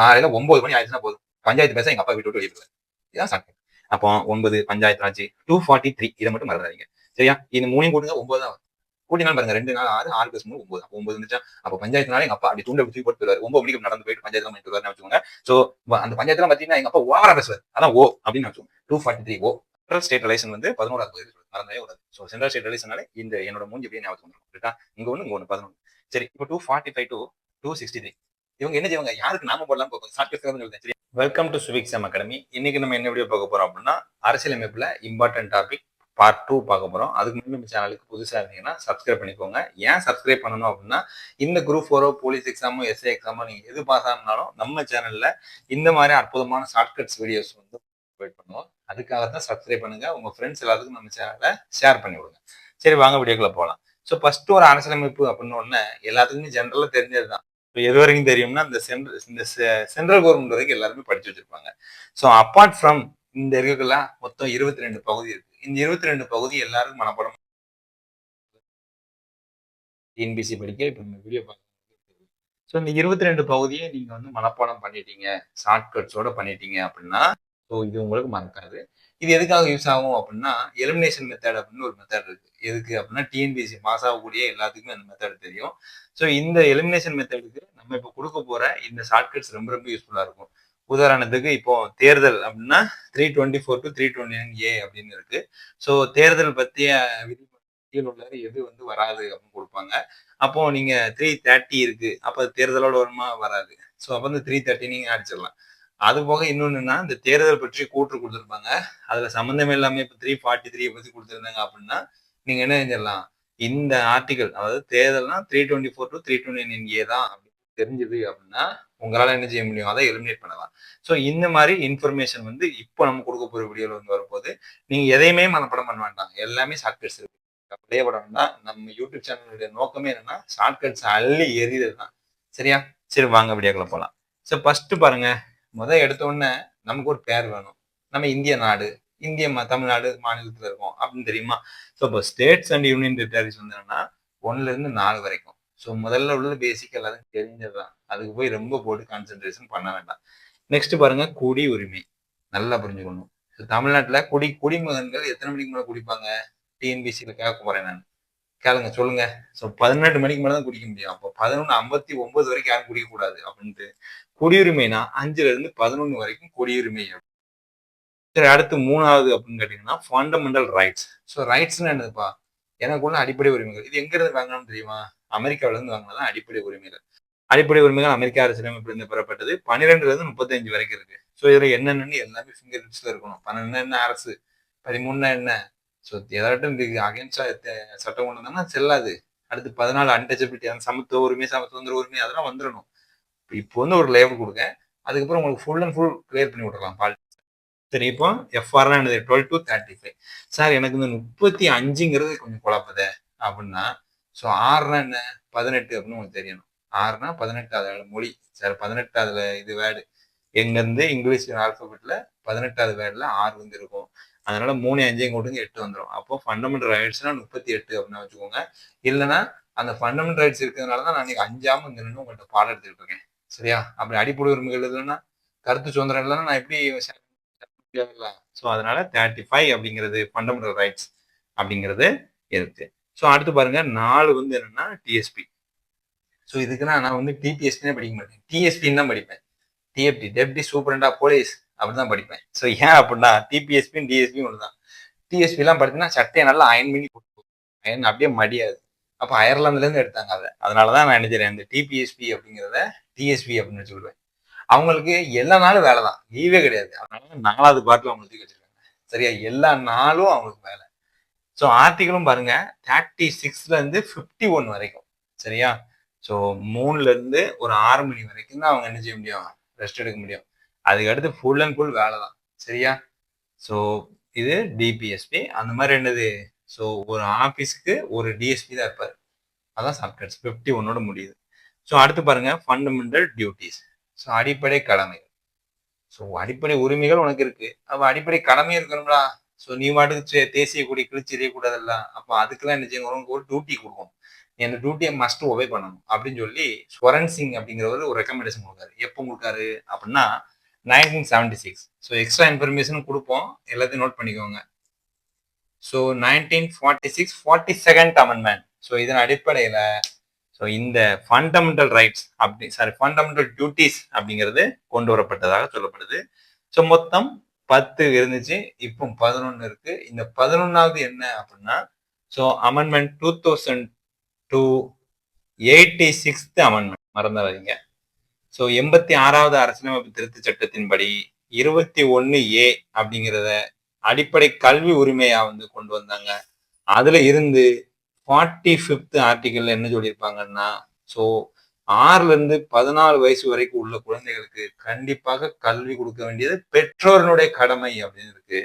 காலையில ஒன்பது மணி ஆயிடுச்சுன்னா போதும். பஞ்சாயத்து பேச எங்க அப்பா வீட்டு விட்டு வெளியே இதான் சட்டம். அப்போ ஒன்பது panchayat raj two forty three இதை மட்டும் மறந்துடாதீங்க. சரியா? இது மூணையும் கூட்டுங்க ஒன்பது தான் வரும். கூட்டினாலும் பாருங்க ரெண்டு நாள் ஆறு ஆறு பிளஸ் மூணு ஒன்பது. அப்போ ஒன்பது வந்துச்சா அப்போ பஞ்சாயத்துனால எங்க அப்பா அப்படி தூண்ட தூக்கி போட்டு போயிருவாரு ஒன்பது மணிக்கு நடந்து போயிட்டு பஞ்சாயத்து பண்ணிட்டு வருவாருன்னு வச்சுக்கோங்க. சோ அந்த பஞ்சாயத்துல பாத்தீங்கன்னா எங்க அப்பா ஓவரா பேசுவார். அதான் ஓ அப்படின்னு வச்சுக்கோங்க. Two forty three O. Central state relation வந்து பதினோராவது பகுதி மறந்தே கூடாது. ஸோ சென்ட்ரல் ஸ்டேட் ரிலேஷனால இந்த என்னோட மூஞ்சி அப்படியே ஞாபகம் வந்துடும். கரெக்டா இங்க ஒன்று இங்க ஒன்று பதினொன்று சரி இப்போ two forty five to two sixty three இவங்க என்ன செய்வாங்க? யாருக்கு நாம போடலாம் பார்ப்போம் ஷார்ட் சரி வெல்கம் டு சுவிக் சம் அகாடமி இன்னைக்கு நம்ம என்ன வீடியோ பார்க்க போறோம் அப்படின்னா அரசியலமைப்புல இம்பார்ட்டன்ட் டாபிக் பார்ட் டூ பார்க்க போறோம். அதுக்கு முன்னாடி நம்ம சேனலுக்கு புதுசா இருந்தீங்கன்னா சப்ஸ்கிரைப் பண்ணிக்கோங்க. ஏன் சப்ஸ்கிரைப் பண்ணணும் அப்படின்னா இந்த குரூப் ஃபோரோ போலீஸ் எக்ஸாமோ எஸ்ஏ எக்ஸாமோ நீங்க எது பாஸ் ஆனாலும் நம்ம சேனல்ல இந்த மாதிரி அற்புதமான ஷார்ட்கட்ஸ் வீடியோஸ் வந்து ப்ரொவைட் பண்ணுவோம். அதுக்காக தான் சப்ஸ்கிரைப் பண்ணுங்க. உங்க ஃப்ரெண்ட்ஸ் எல்லாத்துக்கும் நம்ம சேனலை ஷேர் பண்ணி விடுங்க. சரி வாங்க வீடியோக்குள்ள போகலாம் ஸோ ஃபர்ஸ்ட் ஒரு அரசியலமைப்பு அப்படின்னு ஒன்று எல்லாத்துக்குமே ஜென்ரலாக தெரிஞ்சது தான் இப்போ எது வரைக்கும் தெரியும்னா இந்த சென்ட்ரல் இந்த சென்ட்ரல் கவர்மெண்ட் வரைக்கும் எல்லாருமே படிச்சு வச்சிருப்பாங்க. ஸோ அப்பார்ட் ஃப்ரம் இந்த இருக்குல்ல மொத்தம் இருபத்தி ரெண்டு பகுதி இருக்கு. இந்த இருபத்தி ரெண்டு பகுதி எல்லாருக்கும் மனப்படம். டிஎன்பிசி படிக்க இப்போ இந்த வீடியோ பார்க்க. ஸோ இந்த இருபத்தி ரெண்டு பகுதியை நீங்கள் வந்து மனப்பாடம் பண்ணிட்டீங்க. ஷார்ட்கட்ஸோட பண்ணிட்டீங்க அப்படின்னா ஸோ இது உங்களுக்கு மறக்காது. இது எதுக்காக யூஸ் ஆகும் அப்படின்னா எலிமினேஷன் மெத்தட் அப்படின்னு ஒரு மெத்தட் இருக்கு. எதுக்கு அப்படின்னா டிஎன்பிசி பாஸ் ஆகக்கூடிய எல்லாத்துக்குமே அந்த மெத்தட் தெரியும். ஸோ இந்த எலிமினேஷன் மெத்தடுக்கு நம்ம இப்போ கொடுக்க போற இந்த ஷார்ட்கட்ஸ் ரொம்ப ரொம்ப யூஸ்ஃபுல்லாக இருக்கும். உதாரணத்துக்கு இப்போ தேர்தல் அப்படின்னா three twenty four to three twenty nine A அப்படின்னு இருக்கு. ஸோ தேர்தல் பற்றிய விதிமுறைகள் உள்ள எது வந்து வராது அப்படின்னு கொடுப்பாங்க. அப்போ நீங்க த்ரீ தேர்ட்டி இருக்கு. அப்போ தேர்தலோட வருமா? வராது. ஸோ அப்போ வந்து த்ரீ தேர்ட்டி நீங்க அடிச்சிடலாம். அது போக இன்னொன்னுன்னா இந்த தேர்தல் பற்றி கூற்று கொடுத்துருப்பாங்க. அதுல சம்மந்தமே இல்லாமல் இப்போ த்ரீ ஃபார்ட்டி த்ரீ பத்தி கொடுத்துருந்தாங்க அப்படின்னா நீங்க என்ன செஞ்சிடலாம்? இந்த ஆர்டிகல் அதாவது தேர்தல்னா three twenty four to three twenty nine A தான் அப்படின்னு தெரிஞ்சது அப்படின்னா உங்களால என்ன செய்ய முடியும்? அதை எலிமினேட் பண்ணலாம். ஸோ இந்த மாதிரி இன்ஃபர்மேஷன் வந்து இப்போ நம்ம கொடுக்க போற வீடியோல வந்து வரும்போது நீங்க எதையுமே மனப்படம் பண்ண வேண்டாம். எல்லாமே ஷார்ட்கட்ஸ் இருக்கு. அப்படியே படம்னா நம்ம யூடியூப் சேனலுடைய நோக்கமே என்னன்னா ஷார்ட்கட்ஸ் அள்ளி எறியது தான். சரியா? சரி வாங்க வீடியோக்குள்ள போகலாம் ஸோ ஃபர்ஸ்ட் பாருங்க. முதல் எடுத்தோடனே நமக்கு ஒரு பேர் வேணும். நம்ம இந்திய நாடு இந்திய ம- தமிழ்நாடு மாநிலத்தில் இருக்கோம் அப்படின்னு தெரியுமா? ஸோ இப்போ ஸ்டேட்ஸ் அண்ட் யூனியன் டெரிட்டரிஸ் வந்து என்னன்னா ஒன்னுல இருந்து நாலு வரைக்கும். ஸோ முதல்ல உள்ளது பேசிக் எல்லாத்துக்கும் தெரிஞ்சதுதான் அதுக்கு போய் ரொம்ப போட்டு கான்சென்ட்ரேஷன் பண்ண வேண்டாம். நெக்ஸ்ட் பாருங்க குடி உரிமை. நல்லா புரிஞ்சுக்கணும். ஸோ தமிழ்நாட்டில் குடி குடிமகன்கள் எத்தனை மணிக்கு மேலே குடிப்பாங்க? டிஎன்பிசியில் கேட்க போறேன் நான். கேளுங்க சொல்லுங்க. ஸோ பதினெட்டு மணிக்கு மேலே தான் குடிக்க முடியும். அப்போ பதினொன்று ஐம்பத்தி ஒன்பது வரைக்கும் யாரும் குடிக்கக்கூடாது அப்படின்ட்டு குடியுரிமைனா அஞ்சுல இருந்து பதினொன்று வரைக்கும் குடியுரிமை. சரி அடுத்து மூணாவது அப்படின்னு கேட்டிங்கன்னா ஃபண்டமெண்டல் ரைட்ஸ் ஸோ ரைட்ஸ்னு என்னதுப்பா? எனக்கு எனக்குள்ள அடிப்படை உரிமைகள். இது எங்கேருந்து வாங்கணும்னு தெரியுமா? அமெரிக்காவிலேருந்து வாங்கினதான் அடிப்படை உரிமைகள். அடிப்படை உரிமைகள் அமெரிக்கா அரசியலமைப்பிலிருந்து பெறப்பட்டது. பன்னிரெண்டுலேருந்து முப்பத்தஞ்சு வரைக்கும் இருக்கு. ஸோ இதில் என்னென்னு எல்லாமே ஃபிங்கர் டிப்ஸ்ல இருக்கணும். பன்னெண்டு என்ன அரசு? பதிமூணுனா என்ன? ஸோ ஏதாட்டும் இதுக்கு அகேன்ஸ்டா சட்டம் கொண்டு வந்தோம்னா செல்லாது. அடுத்து பதினாலு அன்டச்சபிலிட்டி அந்த சமத்துவ உரிமை சமத்துவந்திர உரிமை அதெல்லாம் வந்துடணும் இப்போ வந்து ஒரு லேபிள் கொடுங்க அதுக்கப்புறம் உங்களுக்கு ஃபுல் அண்ட் ஃபுல் கிளியர் பண்ணி விட்டுறலாம். பால் சரி இப்போ எஃப்ஆர்னா என்னது? Twelve to thirty five sir எனக்கு இந்த முப்பத்தி அஞ்சுங்கிறது கொஞ்சம் குழப்பதே அப்படின்னா ஸோ ஆறுனா என்ன? பதினெட்டு அப்படின்னு உங்களுக்கு தெரியணும். ஆறுனா பதினெட்டு அதில் மொழி. சார் பதினெட்டு அதில் இது வேர்டு. எங்கேருந்து இங்கிலீஷ் ஆல்பபெட்டில் பதினெட்டாவது வேர்டில் ஆறு வந்து இருக்கும் அதனால மூணு அஞ்சையும் கூட்டுங்க எட்டு வந்துடும் அப்போ ஃபண்டமெண்டல் ரைட்ஸ்னா முப்பத்தி எட்டு அப்படின்னு வச்சுக்கோங்க. இல்லைன்னா அந்த ஃபண்டமெண்டல் ரைட்ஸ் இருக்கிறதுனால தான் நான் இன்னைக்கு அஞ்சாம இங்க நின்று உங்கள்கிட்ட பாடம் எடுத்துட்டு இருக்கேன். சரியா? அப்படி அடிப்படை உரிமைகள் இல்லைன்னா கருத்து சுதந்திரம் இல்லைன்னா நான் எப்படி ஸோ அதனால தேர்ட்டி ஃபைவ் அப்படிங்கிறது ஃபண்டமெண்டல் ரைட்ஸ் அப்படிங்கிறது இருக்கு. ஸோ அடுத்து பாருங்க நாலு வந்து என்னன்னா டிஎஸ்பி ஸோ இதுக்குன்னா நான் வந்து டிபிஎஸ்பினே படிக்க மாட்டேன். டிஎஸ்பின்னு தான் படிப்பேன். டிஎஃப்டி டெப்டி சூப்பரண்டா போலீஸ் அப்படிதான் படிப்பேன். ஸோ ஏன் அப்படின்னா டிபிஎஸ்பியும் டிஎஸ்பியும் ஒன்று தான் டிஎஸ்பிலாம் படித்தீங்கன்னா சட்டையை நல்லா அயன் பண்ணி போட்டு அயன் அப்படியே மடியாது. அப்போ அயர்லாந்துலேருந்து எடுத்தாங்க அதை. அதனால தான் நான் நினைச்சிருக்கேன் இந்த டிபிஎஸ்பி அப்படிங்கிறத டிஎஸ்பி அப்படின்னு சொல்லுவேன் அவங்களுக்கு எல்லா நாளும் வேலை தான் லீவே கிடையாது. அதனால நாலாவது பாட்டில் அவங்க தூக்கி வச்சிருக்காங்க. சரியா? எல்லா நாளும் அவங்களுக்கு வேலை. ஸோ ஆர்டிகளும் பாருங்க தேர்ட்டி சிக்ஸ்ல இருந்து ஃபிஃப்டி ஒன் வரைக்கும். சரியா? ஸோ மூணுலேருந்து ஒரு ஆறு மணி வரைக்கும் தான் அவங்க என்ன செய்ய முடியும்? ரெஸ்ட் எடுக்க முடியும். அதுக்கு அடுத்து ஃபுல் அண்ட் ஃபுல் வேலை தான். சரியா? ஸோ இது டிபிஎஸ்பி அந்த மாதிரி என்னது? ஸோ ஒரு ஆஃபீஸ்க்கு ஒரு டிஎஸ்பி தான் இருப்பார். அதான் ஷார்ட்கட்ஸ் ஃபிஃப்டி ஒன்னோட முடியுது. ஸோ அடுத்து பாருங்க ஃபண்டமெண்டல் டியூட்டிஸ் ஸோ அடிப்படை கடமைகள். ஸோ அடிப்படை உரிமைகள் உனக்கு இருக்கு. அப்போ அடிப்படை கடமை இருக்கணும்டா. ஸோ நீ மாட்டுக்கு தேசிய கொடி கிழிச்சு எறியக்கூடாதுல்ல அப்போ அதுக்கெல்லாம் என்ன செய்யணும்? உனக்கு ஒரு டியூட்டி கொடுக்கணும். அந்த டியூட்டியை மஸ்ட் ஒபே பண்ணணும். அப்படின்னு சொல்லி ஸ்வரன் சிங் அப்படிங்கிறவர் ஒரு ரெக்கமெண்டேஷன் கொடுக்காரு. எப்போ கொடுக்காரு? அப்படின்னா nineteen seventy six so extra information கொடுப்போம். எல்லாத்தையும் நோட் பண்ணிக்கோங்க. So nineteen forty six forty second amendment so இதன் அடிப்படையில் ஸோ இந்த ஃபண்டமெண்டல் ரைட்ஸ் அப்படி சாரி ஃபண்டமெண்டல் டியூட்டிஸ் அப்படிங்கிறது கொண்டு வரப்பட்டதாக சொல்லப்படுது. ஸோ மொத்தம் பத்து இருந்துச்சு. இப்போ பதினொன்று இருக்கு. இந்த பதினொன்னாவது என்ன அப்படின்னா so amendment two thousand two eighty sixth amendment மறந்துடாதீங்க. ஸோ எண்பத்தி ஆறாவது அரசியலமைப்பு திருத்த சட்டத்தின்படி இருபத்தி ஒன்று ஏ அப்படிங்கிறத அடிப்படை கல்வி உரிமையா வந்து கொண்டு வந்தாங்க. அதுல இருந்து ஃபார்ட்டி ஃபிஃப்த் ஆர்டிக்கல் என்ன சொல்லியிருப்பாங்கன்னா ஸோ ஆறுல இருந்து பதினாலு வயசு வரைக்கும் உள்ள குழந்தைகளுக்கு கண்டிப்பாக கல்வி கொடுக்க வேண்டியது பெற்றோரனுடைய கடமை அப்படின்னு இருக்கு.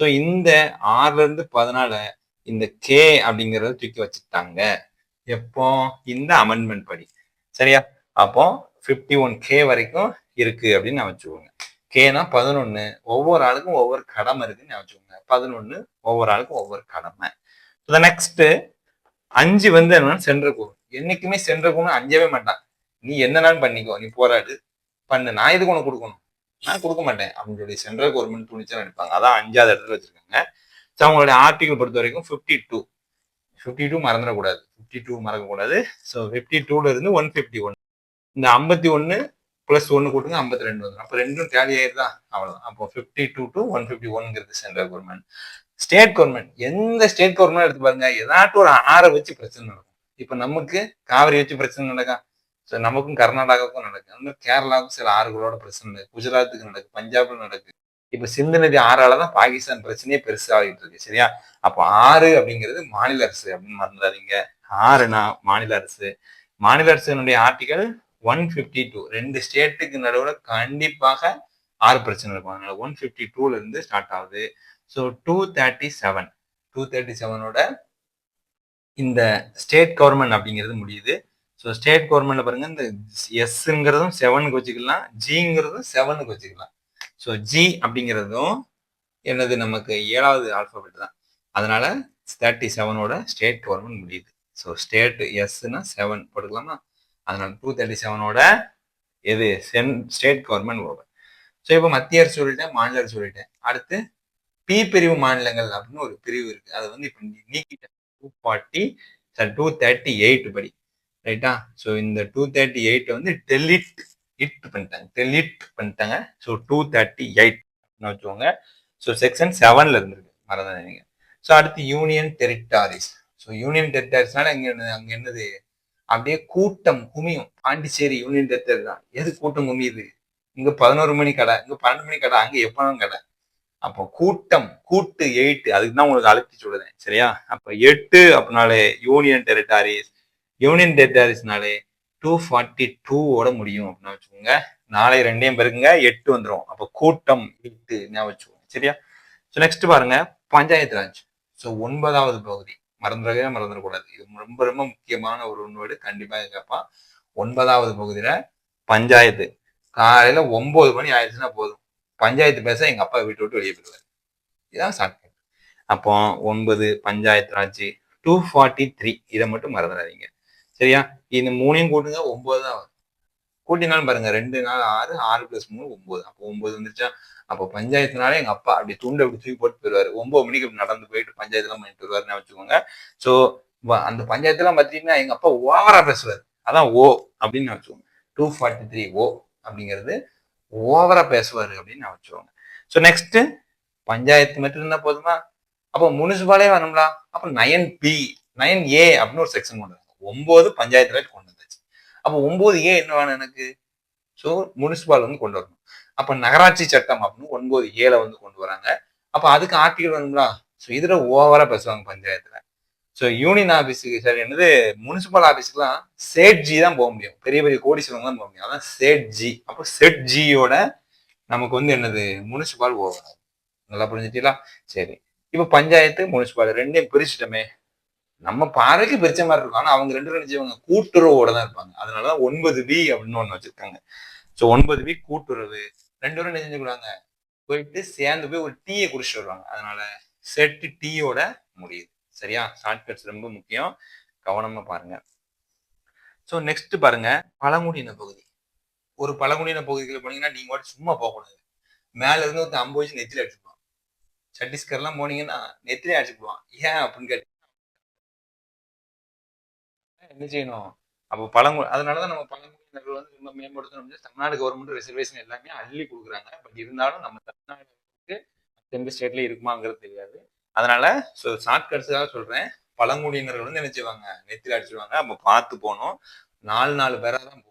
ஸோ இந்த ஆறுல இருந்து பதினாலு இந்த கே அப்படிங்கிறத தூக்கி வச்சுட்டாங்க. எப்போ? இந்த அமெண்ட்மெண்ட் படி. சரியா? அப்போ ஃபிஃப்டி ஒன் கே வரைக்கும் இருக்கு அப்படின்னு நான் வச்சுக்கோங்க கேனா பதினொன்னு ஒவ்வொரு ஆளுக்கும் ஒவ்வொரு கடமை இருக்குன்னு நான் வச்சுக்கோங்க பதினொன்னு ஒவ்வொரு ஆளுக்கும் ஒவ்வொரு கடமை. த நெக்ஸ்ட்டு அஞ்சு வந்து என்னன்னா சென்ற கோர். என்னைக்குமே சென்ற கோர்னு அஞ்சவே மாட்டான். நீ என்னன்னு பண்ணிக்கோ. நீ போராடு. பண்ணு. நான் எதுக்கு உனக்கு கொடுக்கணும்? நான் கொடுக்க மாட்டேன். அப்படின்னு சொல்லி சென்ட்ரல் கவர்மெண்ட் துணிச்சல் நினைப்பாங்க. அதான் அஞ்சாவது இடத்துல வச்சிருக்காங்க. ஸோ அவங்களுடைய ஆர்டிகல் பொறுத்த வரைக்கும் ஃபிஃப்டி டூ ஃபிஃப்டி டூ மறந்துடக்கூடாது. ஃபிஃப்டி டூ மறக்கக்கூடாது. ஸோ ஃபிஃப்டி டூல இருந்து ஒன் ஃபிஃப்டி ஒன் இந்த ஐம்பத்தி ஒன்று ப்ளஸ் ஒன்று கூட்டுங்க ஐம்பத்தி ரெண்டு வந்துடும் அப்போ ரெண்டும் டேலி ஆயிருதா? அவ்வளோதான் அப்போ fifty two to one fifty ஒன்ங்கிறது central government state government எந்த ஸ்டேட் கவர்மெண்ட் எடுத்து பாருங்க ஏதாட்டும் ஒரு ஆறை வச்சு பிரச்சனை நடக்கும். இப்போ நமக்கு காவிரி வச்சு பிரச்சனை நடக்கா? ஸோ நமக்கும் கர்நாடகாவுக்கும் நடக்கும் அந்த மாதிரி கேரளாவுக்கும் சில ஆறுகளோட பிரச்சனை நடக்கு. குஜராத்துக்கு நடக்கு. பஞ்சாப்ல நடக்கு. இப்போ சிந்து நதி ஆறால தான் பாகிஸ்தான் பிரச்சனையே பெருசாகிட்டு இருக்கு. சரியா? அப்போ ஆறு அப்படிங்கிறது மாநில அரசு அப்படின்னு மறந்துடாதீங்க. ஆறுனா மாநில அரசு. மாநில அரசினுடைய ஆர்டிகல் ஒன் ஃபிஃப்டி டூ ரெண்டு ஸ்டேட்டுக்கு நடுவில் கண்டிப்பாக ஆறு பிரச்சனை இருக்கும். அதனால ஒன் ஃபிஃப்டி டூல இருந்து ஸ்டார்ட் ஆகுது. So two thirty seven two thirty செவனோட இந்த ஸ்டேட் கவர்மெண்ட் அப்படிங்கிறது முடியுது. ஸோ ஸ்டேட் கவர்மெண்ட்ல பாருங்க இந்த எஸ்ங்கிறதும் செவனுக்கு வச்சுக்கலாம் ஜிங்கிறதும் செவனுக்கு வச்சுக்கலாம். ஸோ ஜி அப்படிங்கிறதும் என்னது நமக்கு ஏழாவது ஆல்பபெட் தான். அதனால தேர்ட்டி செவனோட ஸ்டேட் கவர்மெண்ட் முடியுது. ஸோ ஸ்டேட் எஸ்னா செவன் போட்டுக்கலாமா? அதனால் டூ தேர்ட்டி செவனோட எது? சென் ஸ்டேட் கவர்மெண்ட் ஓவர் ஸோ இப்போ மத்திய அரசு சொல்லிட்டேன் மாநில அரசு சொல்லிட்டேன். அடுத்து பி பிரிவு மாநிலங்கள் அப்படின்னு ஒரு பிரிவு இருக்கு. அதை வந்து இப்போ நீக்கிட்டேன் two forty sir two thirty eight படி. ரைட்டா ஸோ இந்த டூ தேர்ட்டி எயிட் வந்து டெலிட் இட் பண்ணிட்டாங்க. டெலிட் பண்ணிட்டாங்க. ஸோ டூ தேர்ட்டி எயிட் அப்படின்னு வச்சுக்கோங்க. ஸோ செக்ஷன் செவன்ல இருந்திருக்கு. மறந்துடாதீங்க. ஸோ அடுத்து யூனியன் டெரிட்டாரிஸ் ஸோ யூனியன் டெரிட்டாரிஸ்னால அங்கே அங்கே என்னது? அப்படியே கூட்டம் குமியும். பாண்டிச்சேரி யூனியன் தேர்தல் தான். எது கூட்டம் குமியுது இங்க பதினோரு மணி கடை இங்க பன்னெண்டு மணி கடை அங்க எப்பவும் கடை. அப்போ கூட்டம் கூட்டு எயிட்டு அதுக்கு தான் உங்களுக்கு அழுத்தி சொல்லுதேன் சரியா? அப்ப எட்டு அப்படின்னாலே யூனியன் டெரிட்டாரிஸ் யூனியன் டெரிட்டாரிஸ்னாலே டூ ஃபார்ட்டி டூவோட முடியும் அப்படின்னு வச்சுக்கோங்க. நாளை ரெண்டையும் பெருக்குங்க எட்டு வந்துடும் அப்போ கூட்டம் எட்டு ஞாபகம் வச்சுக்கோங்க. சரியா? ஸோ நெக்ஸ்ட் பாருங்க பஞ்சாயத்து ராஜ். ஸோ ஒன்பதாவது பகுதி. மறந்துடவே மறந்துடக்கூடாது. இது ரொம்ப ரொம்ப முக்கியமான ஒரு உண்மையோடு கண்டிப்பாக கேட்பான் ஒன்பதாவது பகுதியில் பஞ்சாயத்து. காலையில் ஒம்பது மணி ஆயிடுச்சுன்னா போதும். பஞ்சாயத்து பேச எங்கள் அப்பா வீட்டு விட்டு வெளியே போயிடுவார். இதான் ஷார்ட்கட் அப்போ ஒன்பது panchayat raj two forty three இதை மட்டும் மறந்துடாதீங்க. சரியா? இந்த மூணையும் கூட்டுங்க ஒம்பது தான் வரும். கூட்டினாலும் பாருங்க ரெண்டு நாள் ஆறு ஆறு பிளஸ் மூணு ஒன்பது. அப்போ ஒன்பது வந்துருச்சா? அப்போ பஞ்சாயத்துனால எங்க அப்பா அப்படி துண்டு அப்படி தூக்கி போட்டு போயிடுவாரு. ஒன்பது மணிக்கு நடந்து போயிட்டு பஞ்சாயத்துலாம் பண்ணிட்டு வருவாருன்னு வச்சுக்கோங்க. ஸோ அந்த பஞ்சாயத்துலாம் பார்த்தீங்கன்னா எங்க அப்பா ஓவரா பேசுவார். அதான் ஓ அப்படின்னு வச்சுக்கோங்க. டூ ஃபார்ட்டி த்ரீ ஓ அப்படிங்கிறது ஓவரா பேசுவார் அப்படின்னு நான் வச்சுக்கோங்க. ஸோ நெக்ஸ்ட் பஞ்சாயத்து மட்டும் இருந்தா போதுமா? அப்போ முனிசிபாலே வேணும்ல அப்போ நயன் பி நயன் ஏ அப்படின்னு ஒரு செக்ஷன் கொண்டு வந்தாங்க ஒன்பது பஞ்சாயத்து ராஜ் கொண்டு அப்போ ஒன்பது ஏ என்ன வேணும் எனக்கு? ஸோ முனிசிபால் வந்து கொண்டு வரணும். அப்போ நகராட்சி சட்டம் அப்படின்னு ஒன்பது ஏல வந்து கொண்டு வராங்க. அப்போ அதுக்கு ஆர்டிகல் வேணுங்களா ஸோ இதுல ஓவரா பேசுவாங்க பஞ்சாயத்துல. ஸோ யூனியன் ஆஃபீஸுக்கு சார் என்னது? முனிசிபல் ஆஃபீஸுக்குலாம் சேட் ஜி தான் போக முடியும். பெரிய பெரிய கோடீஸ்வரங்க தான் போக முடியும். அதான் சேட் ஜி அப்போ செட் ஜியோட நமக்கு வந்து என்னது? முனிசிபால் ஓவர் நல்லா புரிஞ்சுட்டீங்களா? சரி. இப்போ பஞ்சாயத்து முனிசிபால் ரெண்டையும் பிரிச்சுட்டோமே. நம்ம பார்வைக்கு பிரிச்ச மாதிரி இருக்கும். ஆனா அவங்க ரெண்டு நினைச்சவங்க கூட்டுறவோட தான் இருப்பாங்க. அதனாலதான் ஒன்பது பி அப்படின்னு ஒண்ணு வச்சிருக்காங்க. ஸோ ஒன்பது பி கூட்டுறவு. ரெண்டு பேரும் என்ன போயிட்டு சேர்ந்து போய் ஒரு டீயை குடிச்சிட்டு வருவாங்க. அதனால செட்டு டீயோட முடியுது. சரியா? ஷார்ட்கட்ஸ் ரொம்ப முக்கியம். கவனமா பாருங்க. ஸோ நெக்ஸ்ட் பாருங்க. பழங்குடியின பகுதி. ஒரு பழங்குடியின பகுதிக்குள்ள போனீங்கன்னா நீங்க மட்டும் சும்மா போகக்கூடாது. மேல இருந்து ஒருத்தன் ஐம்பது வச்சு நெத்தில அடிச்சுப்பான். சத்தீஸ்கர்லாம் போனீங்கன்னா நெத்திலே அடிச்சுக்குவான் ஏன் அப்படின்னு கேட்டு என்ன செய்யணும்? அப்போ பழங்கு அதனாலதான் நம்ம பழங்குடியினர்கள் வந்து ரொம்ப மேம்படுத்தணும் தமிழ்நாடு கவர்மெண்ட் ரிசர்வேஷன் எல்லாமே அள்ளி கொடுக்குறாங்க. பட் இருந்தாலும் நம்ம தமிழ்நாடு எந்த ஸ்டேட்ல இருக்குமாங்கிறது தெரியாது. அதனால ஸோ ஷார்ட்கட்ஸாக சொல்றேன். பழங்குடியினர்கள் வந்து என்ன செய்வாங்க? நெத்தில அடிச்சிருவாங்க. அப்ப பார்த்து போனோம் நாலு நாலு பேரா தான்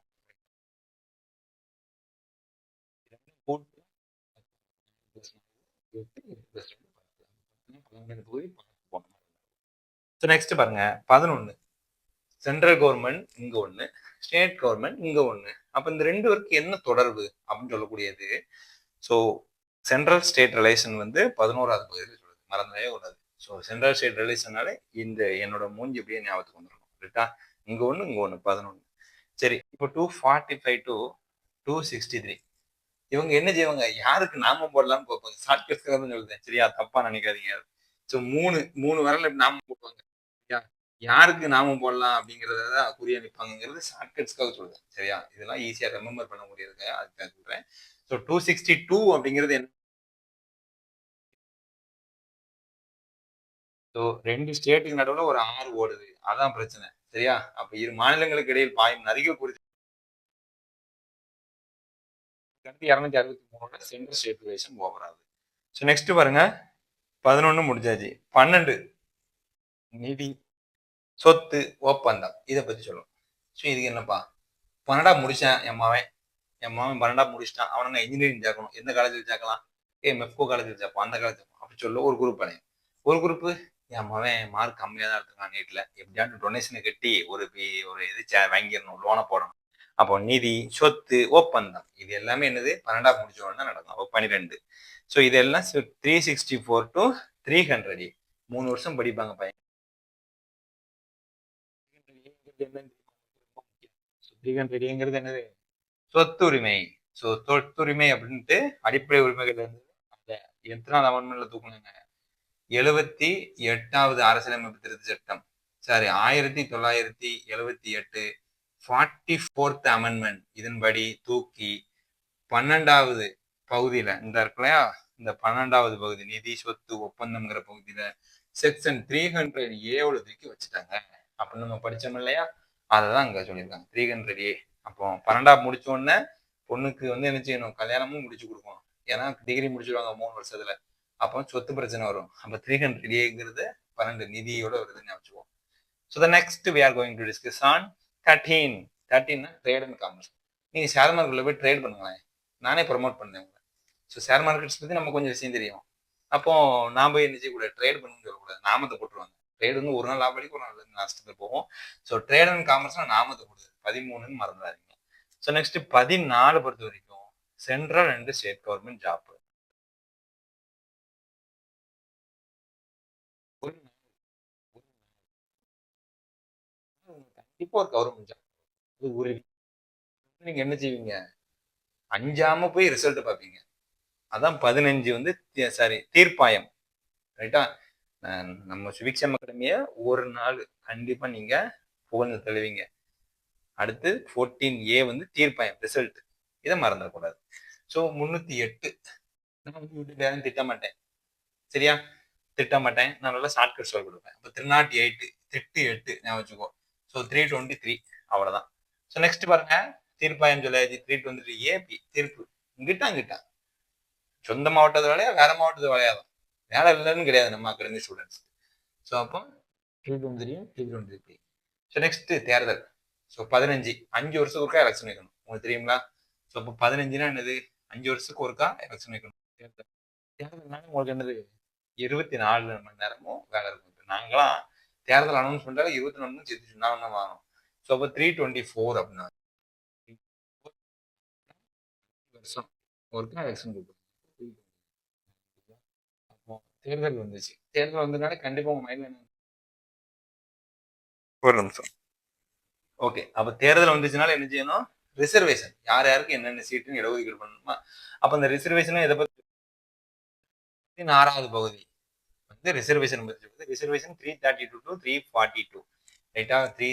நெக்ஸ்ட் பாருங்க. பதினொன்னு. சென்ட்ரல் கவர்மெண்ட் இங்க ஒண்ணு ஸ்டேட் கவர்மெண்ட் இங்க ஒண்ணு. அப்ப இந்த ரெண்டு பேருக்கு என்ன தொடர்பு அப்படின்னு சொல்லக்கூடியது? ஸோ சென்ட்ரல் ஸ்டேட் ரிலேஷன் வந்து பதினோராவது பகுதியில் சொல்லுது மறந்தவே கூடாது. ஸோ சென்ட்ரல் ஸ்டேட் ரிலேஷனால இந்த என்னோட மூஞ்சி அப்படியே ஞாபகத்துக்கு வந்துடணும் ரைட்டா இங்க ஒண்ணு இங்க ஒண்ணு பதினொன்று சரி இப்போ two forty five to two sixty three இவங்க என்ன செய்வாங்க? யாருக்கு நாம போடலாம்னு பார்ப்பாங்க. ஷார்ட் கட்ஸ்க்காக சொல்லுதேன் சரியா? தப்பா நினைக்காதீங்க. ஸோ மூணு மூணு வரல நாம போடுவாங்க. யாருக்கு நாம போடலாம் அப்படிங்கறத குறியா நிற்பாங்கிறது ஷார்ட்கட்ஸ்க்காக சொல்றேன். சரியா? இதெல்லாம் ஈஸியாக ரெமெம்பர் பண்ண முடியாதுங்க. அதுக்காக சொல்றேன். ஸோ டூ சிக்ஸ்டி டூ அப்படிங்கிறது என்ன? ஸோ ரெண்டு ஸ்டேட்டுக்கு நடுவில் ஒரு ஆறு ஓடுது. அதான் பிரச்சனை. சரியா? அப்போ இரு மாநிலங்களுக்கு இடையில் பாயும் நதிகள் குறித்து இரநூத்தி அறுபத்தி மூணோட சென்ட்ரல் ஸ்டேட் ரிலேஷன் ஓவர் ஆகுது. ஸோ நெக்ஸ்ட் பாருங்க. பதினொன்னு முடிஞ்சாச்சு. பன்னெண்டு. நிதி சொத்து ஒப்பந்தம். இதை பற்றி சொல்லணும் ஸோ இதுக்கு என்னப்பா? பன்னெண்டா முடிச்சேன் என் மாவன். என் மாவன் பன்னெண்டா முடிச்சிட்டான். அவனை இன்ஜினியரிங் சேர்க்கணும். எந்த காலேஜில் சேர்க்கலாம்? ஏ மெஃப்கோ காலேஜில் சேர்ப்போம். அந்த காலேஜ் அப்படி சொல்ல ஒரு குரூப் அடையும் ஒரு குரூப்பு என் மாவன் மார்க் கம்மியாக தான் எடுத்துக்கான் நீட்டில் எப்படியாட்டு டொனேஷனை கட்டி ஒரு ஒரு இது வாங்கிடணும். லோனை போடணும். அப்போ நிதி சொத்து ஒப்பந்தம். இது எல்லாமே என்னது? பன்னெண்டா முடிச்ச உடனே நடக்கும். அப்போ பன்னிரெண்டு ஸோ இதெல்லாம் three sixty four to three hundred மூணு வருஷம் படிப்பாங்க பையன். த்ரீ ஹண்ட்ரட்ங்கிறது என்னது? சொத்துரிமை. ஸோ சொத்துரிமை அப்படின்ட்டு அடிப்படை உரிமைகள் இருந்து அந்த எத்தனாவது அமெண்ட்மெண்ட்ல தூக்குனாங்க? எழுபத்தி எட்டாவது அரசியலமைப்பு திருத்த சட்டம். சாரி ஆயிரத்தி தொள்ளாயிரத்தி எழுபத்தி எட்டு ஃபார்ட்டி ஃபோர்த் அமெண்ட்மெண்ட் இதன்படி தூக்கி பன்னெண்டாவது பகுதியில இந்த இருக்குல்லையா இந்த பன்னெண்டாவது பகுதி நிதி சொத்து ஒப்பந்தம்ங்கிற பகுதியில செக்ஷன் த்ரீ ஹண்ட்ரட் ஏவோட தூக்கி வச்சுட்டாங்க. அப்படின்னு நம்ம படிச்சோம் இல்லையா? அதை தான் அங்க சொல்லியிருக்காங்க. த்ரீ ஹண்ட்ரட் ஏ அப்போ பன்னெண்டாவது முடிச்ச உடனே பொண்ணுக்கு வந்து என்ன செய்யணும்? கல்யாணமும் முடிச்சு கொடுக்கணும். ஏன்னா டிகிரி முடிச்சிருவாங்க மூணு வருஷத்துல. அப்போ சொத்து பிரச்சனை வரும். அப்போ த்ரீ ஹண்ட்ரட் ஏங்கிறது பன்னெண்டு நிதியோட வருதுன்னு வச்சுக்குவோம் so the next we are going to discuss on thirteen தேர்ட்டீன்னா trade and commerce நீங்கள் ஷேர் மார்க்கெட்டில் போய் ட்ரேட் பண்ணுங்களேன். நானே ப்ரொமோட் பண்ணேன் உங்களை. ஸோ ஷேர் மார்க்கெட்ஸ் பற்றி நம்ம கொஞ்சம் விஷயம் தெரியும். அப்போ நான் போய் என்ன செய்யக்கூடாது? ட்ரேட் பண்ணுன்னு சொல்லக்கூடாது. நாமத்தை போட்டுருவாங்க. ட்ரேடு வந்து ஒரு நாள் லாபடிக்கு ஒரு நாள் நஷ்டத்தில் போகும். ஸோ ட்ரேட் அண்ட் காமர்ஸ்னா நாமத்தை கொடுக்குது பதிமூணுன்னு மறந்துடாதீங்க. ஸோ நெக்ஸ்ட் பதினாலு பொறுத்த வரைக்கும் central and state government job கண்டிப்பா ஒரு கவர்மெண்ட் ஜாப் அது உறுதி நீங்க என்ன செய்வீங்க? அஞ்சாம போய் ரிசல்ட் பார்ப்பீங்க. அதான் பதினஞ்சு வந்து சாரி தீர்ப்பாயம். ரைட்டா நம்ம சுபிக்ஷம் அகாடமிய ஒரு நாள் கண்டிப்பா நீங்க புகழ்ந்து தெளிவிங்க அடுத்து ஃபோர்டீன் ஏ வந்து தீர்ப்பாயம் ரிசல்ட் இதை மறந்துடக்கூடாது ஸோ முந்நூற்றி எட்டு. நான் வந்து திட்ட மாட்டேன். சரியா? திட்ட மாட்டேன். நான் நல்லா ஷார்ட்கட் சொல்லி கொடுப்பேன். இப்போ த்ரீ நாட் எயிட்டு திட்டு எட்டு ஞாபகம் வச்சுக்கோ. ஸோ த்ரீ டுவெண்ட்டி த்ரீ அவ்வளோதான் ஸோ நெக்ஸ்ட் பாருங்க தீர்ப்பாயம் சொல்லாச்சு த்ரீ டுவெண்ட்டி த்ரீ ஏபி தீர்ப்பு. இங்கிட்ட அங்கிட்ட சொந்த மாவட்டத்து வேலையா வேற மாவட்டத்து வேலையா தான். வேலை இல்லைன்னு கிடையாது நம்ம அகாடமி ஸ்டூடெண்ட்ஸ் ஸோ அப்போ த்ரீ தெரியும் three three twenty so next தேர்தல். ஸோ பதினஞ்சு. அஞ்சு வருஷத்துக்கு ஒருக்கா எலெக்ஷன் வைக்கணும். உங்களுக்கு தெரியுங்களா ஸோ இப்போ பதினஞ்சுனா என்னது? அஞ்சு வருஷத்துக்கு ஒருக்கா எலெக்ஷன் வைக்கணும். தேர்தல். தேர்தல்னால உங்களுக்கு என்னது? இருபத்தி நாலு மணி நேரமும் வேலை இருக்கும். நாங்களாம் தேர்தல் அனௌன்ஸ் பண்ணிட்டாலும் இருபத்தி நாலு மணி சேர்த்து நான் தான் வாங்கணும் ஸோ அப்போ த்ரீ டுவெண்ட்டி ஃபோர் அப்படின்னா. வருஷம் ஒருக்கா எலெக்ஷன் கொடுக்கும் தேர்தல் வந்துச்சு. தேர்தல் வந்ததுனால கண்டிப்பா உங்க மைண்ட்ல என்ன ஒரு நிமிஷம். ஓகே அப்ப தேர்தல் வந்துச்சுனால என்ன செய்யணும்? ரிசர்வேஷன் யார் யாருக்கு என்னென்ன சீட்டுன்னு இடஒதுக்கீடு பண்ணணுமா? அப்ப அந்த ரிசர்வேஷனும் எதை பத்தி? ஆறாவது பகுதி. வந்து ரிசர்வேஷன் பத்தி reservation three thirty two to three forty two ரைட்டா த்ரீ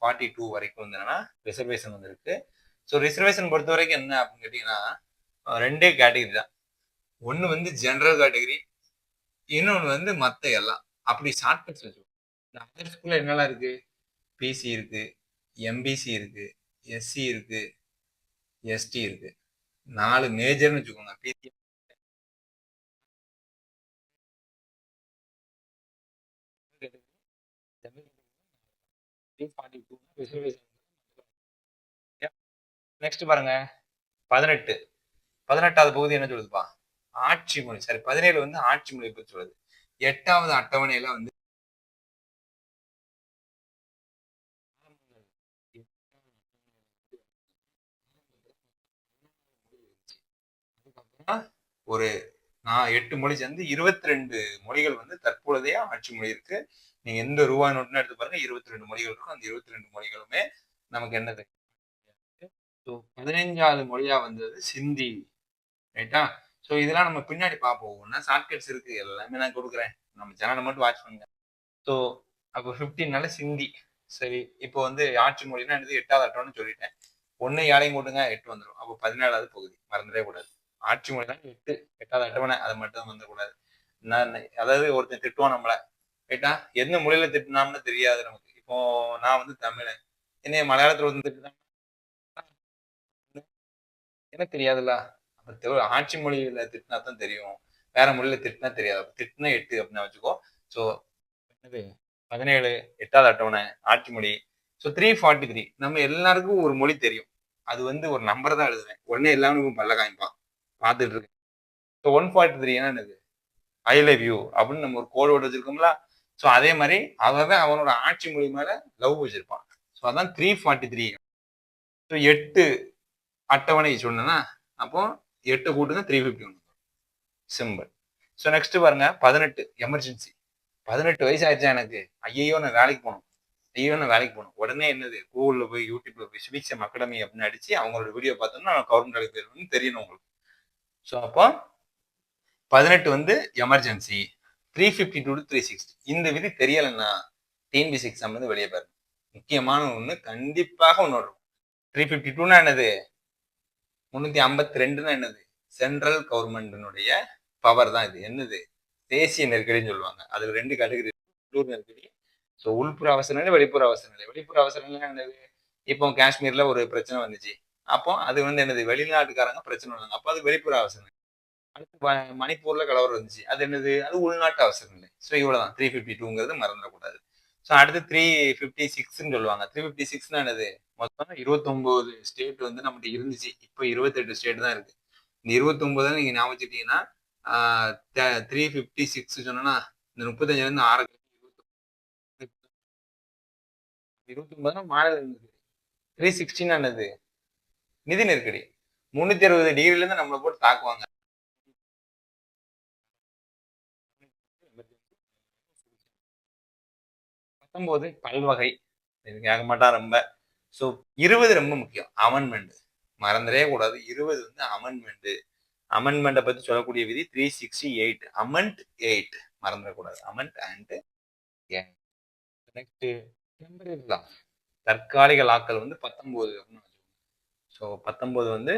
ஃபார்ட்டி டூ வரைக்கும் வந்து என்னன்னா ரிசர்வேஷன் வந்துருக்கு. ஸோ ரிசர்வேஷன் பொறுத்த வரைக்கும் என்ன அப்படின்னு கேட்டிங்கன்னா ரெண்டே கேட்டகரி தான். ஒன்று வந்து ஜென்ரல் கேட்டகரி இன்னொன்று வந்து மற்ற எல்லாம் அப்படி ஷார்ட்கட்ஸ் வச்சுக்கோ இந்த அதர் ஸ்கூலில் என்னெல்லாம் இருக்கு? பிசி இருக்கு எம்பிசி இருக்கு எஸ்சி இருக்கு எஸ்டி இருக்கு. நாலு மேஜர்னு வச்சுக்கோங்க. பிசி நெக்ஸ்ட் பாருங்க. பதினெட்டு. பதினெட்டாவது பகுதி என்ன சொல்லுதுப்பா? ஆட்சி மொழி சரி பதினேழு வந்து ஆட்சி மொழியை பற்றி சொல்லுது எட்டாவது அட்டவணையில வந்து ஒரு நான் எட்டு மொழி சேர்ந்து இருபத்தி ரெண்டு மொழிகள் வந்து தற்பொழுதைய ஆட்சி மொழி இருக்கு. நீங்க எந்த ரூபாய் நோட்டுன்னு எடுத்து பாருங்க இருபத்தி ரெண்டு மொழிகள் இருக்கும். அந்த இருபத்தி ரெண்டு மொழிகளுமே நமக்கு என்னது பதினைஞ்சாவது மொழியா வந்தது சிந்தி ரைட்டா ஸோ இதெல்லாம் நம்ம பின்னாடி பார்ப்போம். ஒன்றா ஷார்ட்கட்ஸ் இருக்கு. எல்லாமே நான் கொடுக்குறேன். நம்ம சேனலை மட்டும் வாட்ச் பண்ணுங்க. ஸோ அப்போ ஃபிஃப்டீன்னால சிந்தி. சரி இப்போ வந்து ஆட்சி மொழினா என்னது? எட்டாவது அட்டம்னு சொல்லிட்டேன். ஒன்று ஏழையும் கூட்டுங்க எட்டு வந்துடும் அப்போ பதினேழாவது பகுதி. மறந்துடவே கூடாது. ஆட்சி மொழி தான் எட்டு எட்டாவது அட்டவணை அது மட்டும் வந்துடக்கூடாது. நான் அதாவது ஒருத்தன் திட்டுவான் நம்மளை. ரைட்டா? எந்த மொழியில திட்டினாம்னு தெரியாது நமக்கு. இப்போ நான் வந்து தமிழன். என்னைய மலையாளத்துல வந்து திட்டுதான் எனக்கு தெரியாதுல்ல. ஆட்சி மொழியில திட்டினா தான் தெரியும். வேற மொழியில திட்டினா தெரியாது. திட்டினா எட்டு அப்படின்னு வச்சுக்கோ. ஸோ என்னது? பதினேழு எட்டாவது அட்டவணை ஆட்சி மொழி. ஸோ த்ரீ ஃபார்ட்டி த்ரீ நம்ம எல்லாருக்கும் ஒரு மொழி தெரியும். அது வந்து ஒரு நம்பர் தான் எழுதுவேன். உடனே எல்லாருக்கும் பல்ல காமிப்பான் பார்த்துட்டு இருக்கேன். ஸோ ஒன் ஃபார்ட்டி த்ரீ என்னது? ஐ லவ் யூ அப்படின்னு நம்ம ஒரு கோடு ஓட்டு வச்சிருக்கோம்ல. ஸோ அதே மாதிரி அவன் அவனோட ஆட்சி மொழி மேல லவ் வச்சிருப்பான். ஸோ அதான் த்ரீ ஃபார்ட்டி த்ரீ ஸோ எட்டு அட்டவணை சொன்னா அப்போ எட்டு கூட்டுங்க த்ரீ ஃபிஃப்டி ஒன்று சிம்பிள் ஸோ நெக்ஸ்ட் பாருங்க பதினெட்டு எமர்ஜென்சி பதினெட்டு வயசு ஆயிடுச்சா எனக்கு? ஐயோ நான் வேலைக்கு போகணும். ஐயோ நான் வேலைக்கு போகணும். உடனே என்னது? கூகுளில் போய் யூடியூப்ல போய் சிவிக்ஸம் அகாடமி அப்படின்னு அடிச்சு அவங்களோட வீடியோ பார்த்தோம்னா நான் கவர்மெண்ட் வேலைக்கு போயிருவேன்னு தெரியணும் உங்களுக்கு. ஸோ அப்போ பதினெட்டு வந்து emergency three fifty two three sixty இந்த விதி தெரியலைன்னா டிஎன்பிசி எக்ஸாம் வந்து வெளியே பாருங்க. முக்கியமான ஒன்று கண்டிப்பாக ஒன்று வரும். த்ரீ ஃபிஃப்டி டூனா என்னது? முந்நூற்றி ஐம்பத்தி ரெண்டுன்னா என்னது? சென்ட்ரல் கவர்மெண்டினுடைய பவர் தான் இது. என்னது? தேசிய நெருக்கடின்னு சொல்லுவாங்க. அதுல ரெண்டு கேட்டகரி உள்ளூர் நெருக்கடி ஸோ உள்புற அவசர நிலை வெளிப்புற அவசர நிலை வெளிப்புற அவசர நிலை என்னது? இப்போ காஷ்மீர்ல ஒரு பிரச்சனை வந்துச்சு. அப்போ அது வந்து என்னது? வெளிநாட்டுக்காரங்க பிரச்சனை வந்தாங்க அப்போ அது வெளிப்புற அவசர நிலை அடுத்து மணிப்பூர்ல கலவரம் இருந்துச்சு. அது என்னது? அது உள்நாட்டு அவசர நிலை ஸோ இவ்வளவுதான். த்ரீ ஃபிஃப்டி டூங்கிறது மறந்துடக்கூடாது. ஸோ அடுத்து த்ரீ ஃபிஃப்டி சிக்ஸ்ன்னு சொல்லுவாங்க. த்ரீ ஃபிஃப்டி சிக்ஸ்னா என்னது? மொத்தம் இருபத்தொம்போது ஸ்டேட் வந்து நம்மகிட்ட இருந்துச்சு. இப்போ இருபத்தெட்டு ஸ்டேட் தான் இருக்கு. இந்த இருபத்தொம்போதை நீங்க ஞாபகம் வச்சுட்டீங்கன்னா த்ரீ ஃபிஃப்டி சிக்ஸ் சொன்னோன்னா இந்த முப்பத்தஞ்சுல ஆறு இருபத்தொன்பதுனா மாநில த்ரீ சிக்ஸ்டின் ஆனது. நிதி நெருக்கடி. முந்நூற்றி அறுபது டிகிரில இருந்து நம்மளை போட்டு தாக்குவாங்க. பத்தொம்போது பல்வகை. இது கேட்க மாட்டான் ரொம்ப. ஸோ இருபது ரொம்ப முக்கியம். அமெண்ட்மெண்ட் மறந்துடவே கூடாது. இருபது வந்து அமெண்ட்மெண்ட் அமெண்ட்மெண்ட்டை பற்றி சொல்லக்கூடிய விதி three sixty eight amend eight மறந்துடக்கூடாது amend and next temporary law தற்காலிக லாக்கள் வந்து பத்தொம்போது அப்படின்னு ஸோ பத்தொம்போது வந்து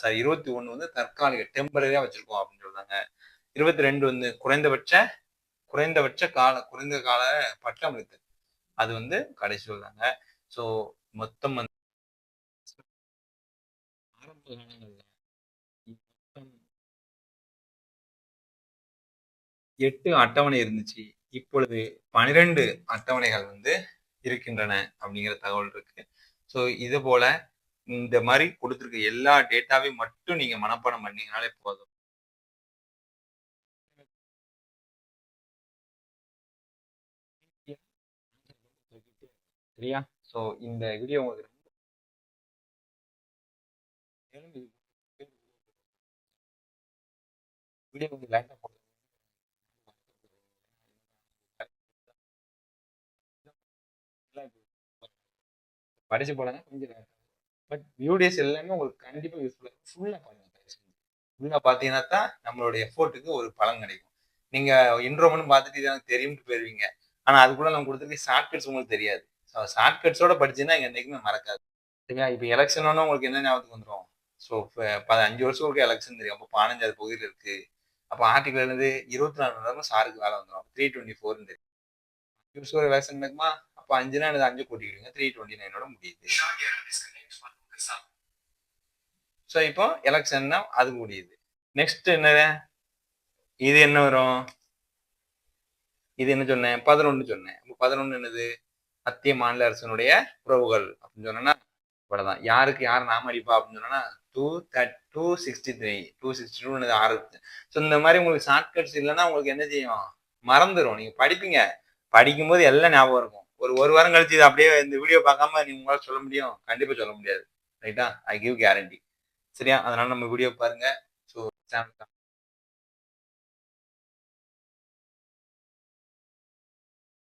சாரி இருபத்தி ஒன்று வந்து தற்காலிக டெம்பரரியாக வச்சுருக்கோம் அப்படின்னு சொல்கிறாங்க இருபத்தி ரெண்டு வந்து குறைந்தபட்ச குறைந்தபட்ச கால குறைந்த கால பட்டமளித்தல். அது வந்து கடைசி சொல்கிறாங்க ஸோ மொத்தம் வந்து ஆரம்ப காலங்கள்ல மொத்தம் எட்டு அட்டவணை இருந்துச்சு. இப்பொழுது பனிரெண்டு அட்டவணைகள் வந்து இருக்கின்றன அப்படிங்கிற தகவல் இருக்கு. ஸோ இது போல இந்த மாதிரி கொடுத்துருக்க எல்லா டேட்டாவையும் மட்டும் நீங்க மனப்பாடம் பண்ணீங்கனாலே போதும். சரியா? ஸோ இந்த வீடியோ உங்களுக்கு வீடியோ கொஞ்சம் லைட்டாக போடுங்க. படிச்சு போடுங்க கொஞ்சம் பட் வீடியோஸ் எல்லாமே உங்களுக்கு கண்டிப்பாக யூஸ்ஃபுல்லாக ஃபுல்லாக பாருங்க ஃபுல்லாக பார்த்தீங்கன்னா தான் நம்மளுடைய எஃபோர்ட்டுக்கு ஒரு பலன் கிடைக்கும். நீங்க இன்ட்ரோமன் பார்த்துட்டு இது எனக்கு தெரியும்னு போயிருவீங்க. ஆனா அதுக்குள்ள நம்ம கொடுத்துருக்க ஷார்ட்கட்ஸ் உங்களுக்கு தெரியாது. ஷார்ட்கட்ஸோட படிச்சீங்கன்னா இங்க என்னைக்குமே மறக்காது. சரிங்களா இப்போ எலெக்ஷன் உங்களுக்கு என்ன ஞாபகத்துக்கு வந்துடும் ஸோ அஞ்சு வருஷம் ஒரு எலெக்ஷன் தெரியும். அப்போ பதினஞ்சாவது பகுதியில் இருக்கு. அப்போ ஆர்டிகல் இருந்து இருபத்தி நாலு மணி சாருக்கு வேலை வந்துடும் த்ரீ டுவெண்ட்டி ஃபோர் தெரியும். அஞ்சு வருஷம் ஒரு எலெக்ஷன் இருக்குமா அப்போ அஞ்சுனா எனக்கு அஞ்சு கூட்டிக்கிடுங்க த்ரீ டுவெண்ட்டி நைனோட முடியுது. ஸோ இப்போ எலெக்ஷன்னா அது முடியுது. நெக்ஸ்ட் என்ன இது என்ன வரும்? இது என்ன சொன்னேன்? பதினொன்று சொன்னேன். இப்போ பதினொன்று என்னது? மத்திய மாநில அரசனுடைய உறவுகள் அப்படின்னு சொன்னா இவ்வளவுதான். யாருக்கு யார் நாம அடிப்பா அப்படின்னு சொன்னா two that two sixty three two sixty two ஆறு. ஸோ இந்த மாதிரி உங்களுக்கு ஷார்ட்கட்ஸ் இல்லைன்னா உங்களுக்கு என்ன செய்யும்? மறந்துடும் நீங்க படிப்பீங்க. படிக்கும்போது எல்லாம் ஞாபகம் இருக்கும். ஒரு ஒரு வாரம் கழிச்சு இது அப்படியே இந்த வீடியோ பார்க்காம நீங்க உங்களால் சொல்ல முடியும். கண்டிப்பா சொல்ல முடியாது. ரைட்டா ஐ கிவ் கேரண்டி சரியா? அதனால நம்ம வீடியோ பாருங்க. ஸோ